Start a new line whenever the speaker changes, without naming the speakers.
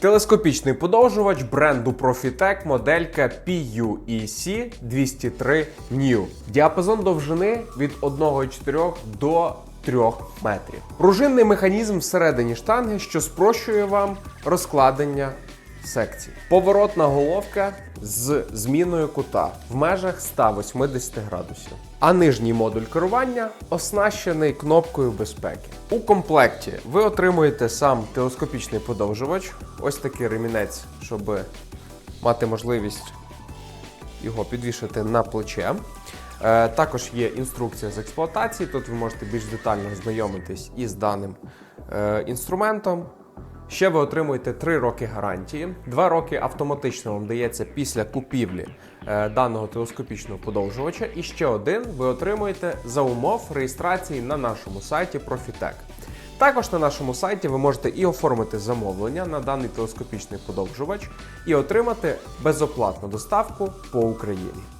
Телескопічний подовжувач бренду Profitec моделька PUEC 203 New. Діапазон довжини від 1,4 до 3 метрів. Пружинний механізм всередині штанги, що спрощує вам розкладення секцій. Поворотна головка з зміною кута в межах 180 градусів. А нижній модуль керування оснащений кнопкою безпеки. У комплекті ви отримуєте сам телескопічний подовжувач, ось такий ремінець, щоб мати можливість його підвішати на плече. Е, Також є інструкція з експлуатації. Тут ви можете більш детально знайомитись із даним е, інструментом. Ще ви отримуєте 3 роки гарантії. 2 роки автоматично вам дається після купівлі е, даного телескопічного подовжувача. І ще один ви отримуєте за умов реєстрації на нашому сайті Profitec. Також на нашому сайті ви можете і оформити замовлення на даний телескопічний подовжувач, і отримати безоплатну доставку по Україні.